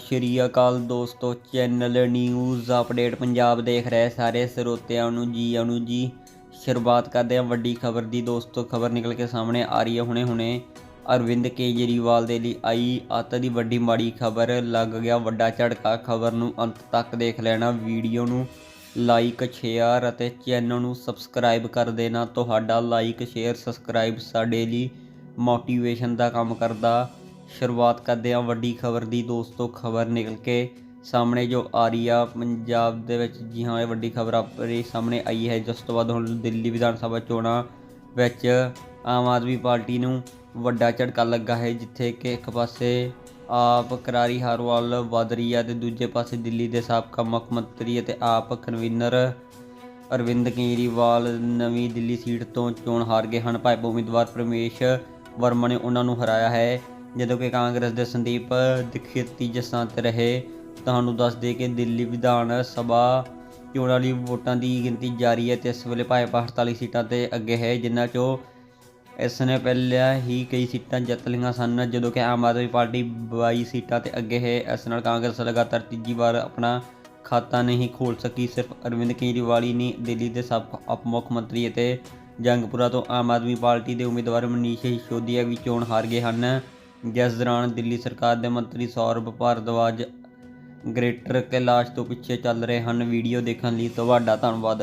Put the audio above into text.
ਸਤਿ ਸ਼੍ਰੀ ਅਕਾਲ ਦੋਸਤੋ, channel news update Punjab ਦੇਖ ਰਹੇ ਸਾਰੇ ਸਰੋਤਿਆਂ ਨੂੰ ਜੀ ਆਇਆਂ ਜੀ। ਸ਼ੁਰੂਆਤ ਕਰਦੇ ਹਾਂ ਵੱਡੀ ਖਬਰ ਦੀ। ਦੋਸਤੋ, ਖਬਰ ਨਿਕਲ ਕੇ ਸਾਹਮਣੇ ਆ ਰਹੀ ਹੈ ਹੁਣੇ ਹੁਣੇ। ਅਰਵਿੰਦ ਕੇਜਰੀਵਾਲ ਦੇ ਲਈ ਆਈ ਅੱਤ ਦੀ ਵੱਡੀ ਮਾੜੀ ਖਬਰ। ਲੱਗ ਗਿਆ ਵੱਡਾ ਝਟਕਾ। ਖਬਰ ਨੂੰ ਅੰਤ ਤੱਕ ਦੇਖ ਲੈਣਾ। ਵੀਡੀਓ ਨੂੰ ਲਾਈਕ, ਸ਼ੇਅਰ ਅਤੇ ਚੈਨਲ ਨੂੰ ਸਬਸਕ੍ਰਾਈਬ ਕਰ ਦੇਣਾ। ਤੁਹਾਡਾ ਲਾਈਕ, ਸ਼ੇਅਰ, ਸਬਸਕ੍ਰਾਈਬ ਸਾਡੇ ਲਈ ਮੋਟੀਵੇਸ਼ਨ ਦਾ ਕੰਮ ਕਰਦਾ। ਸ਼ੁਰੂਆਤ ਕਰਦੇ ਹਾਂ ਵੱਡੀ ਖਬਰ ਦੀ। ਦੋਸਤੋ, ਖਬਰ ਨਿਕਲ ਕੇ ਸਾਹਮਣੇ ਜੋ ਆ ਰਹੀ ਆ ਪੰਜਾਬ ਦੇ ਵਿੱਚ, ਜੀ ਹਾਂ, ਇਹ ਵੱਡੀ ਖਬਰ ਆਪਣੀ ਸਾਹਮਣੇ ਆਈ ਹੈ। ਜਿਸ ਤੋਂ ਬਾਅਦ ਹੁਣ ਦਿੱਲੀ ਵਿਧਾਨ ਸਭਾ ਚੋਣਾਂ ਵਿੱਚ ਆਮ ਆਦਮੀ ਪਾਰਟੀ ਨੂੰ ਵੱਡਾ ਝਟਕਾ ਲੱਗਾ ਹੈ, ਜਿੱਥੇ ਕਿ ਇੱਕ ਪਾਸੇ ਆਪ ਕਰਾਰੀ ਹਾਰ ਵੱਲ ਵਧ ਰਹੀ ਹੈ ਤੇ ਦੂਜੇ ਪਾਸੇ ਦਿੱਲੀ ਦੇ ਸਾਬਕਾ ਮੁੱਖ ਮੰਤਰੀ ਅਤੇ ਆਪ ਕਨਵੀਨਰ ਅਰਵਿੰਦ ਕੇਜਰੀਵਾਲ ਨਵੀਂ ਦਿੱਲੀ ਸੀਟ ਤੋਂ ਚੋਣ ਹਾਰ ਗਏ ਹਨ। ਭਾਜਪਾ ਉਮੀਦਵਾਰ ਪ੍ਰਮੇਸ਼ ਵਰਮਾ ਨੇ ਉਹਨਾਂ ਨੂੰ ਹਰਾਇਆ ਹੈ। ਜਦੋਂ ਕਿ ਕਾਂਗਰਸ ਦੇ ਸੰਦੀਪ ਦੀਖਿਤ ਤੀਜੇ ਰਹੇ, ਤੁਹਾਨੂੰ ਦੱਸ ਦੇ ਕਿ ਦਿੱਲੀ ਵਿਧਾਨ ਸਭਾ ਚੋਣਾਂ ਲਈ ਵੋਟਾਂ ਦੀ ਗਿਣਤੀ ਜਾਰੀ ਹੈ ਤੇ ਇਸ ਵੇਲੇ ਭਾਜਪਾ 48 ਸੀਟਾਂ ਤੇ ਅੱਗੇ ਹੈ, ਜਿਨ੍ਹਾਂ ਚੋਂ ਇਸ ਨੇ ਪਹਿਲਾਂ ਹੀ ਕਈ ਸੀਟਾਂ ਜਿੱਤ ਲਈਆਂ ਸਨ, ਜਦੋਂ ਕਿ ਆਮ ਆਦਮੀ ਪਾਰਟੀ 22 ਸੀਟਾਂ ਤੇ ਅੱਗੇ ਹੈ। ਇਸ ਨਾਲ ਕਾਂਗਰਸ ਲਗਾਤਾਰ ਤੀਜੀ ਵਾਰ ਆਪਣਾ ਖਾਤਾ ਨਹੀਂ ਖੋਲ ਸਕੀ, ਸਿਰਫ ਅਰਵਿੰਦ ਕੇਜਰੀਵਾਲ ਹੀ ਨਹੀਂ, ਦਿੱਲੀ ਦੇ ਸਭ ਉਪ ਮੁੱਖ ਮੰਤਰੀ ਅਤੇ ਜੰਗਪੁਰਾ ਤੋਂ ਆਮ ਆਦਮੀ ਪਾਰਟੀ ਦੇ ਉਮੀਦਵਾਰ ਮਨੀਸ਼ ਸਿਸੋਦੀਆ ਵੀ ਚੋਣ ਹਾਰ ਗਏ ਹਨ। ਜਿਸ ਦੌਰਾਨ ਦਿੱਲੀ ਸਰਕਾਰ ਦੇ ਮੰਤਰੀ ਸੌਰਭ ਭਾਰਦਵਾਜ ਗ੍ਰੇਟਰ ਕੈਲਾਸ਼ ਤੋਂ ਪਿੱਛੇ ਚੱਲ ਰਹੇ ਹਨ। ਵੀਡੀਓ ਦੇਖਣ ਲਈ ਤੁਹਾਡਾ ਧੰਨਵਾਦ।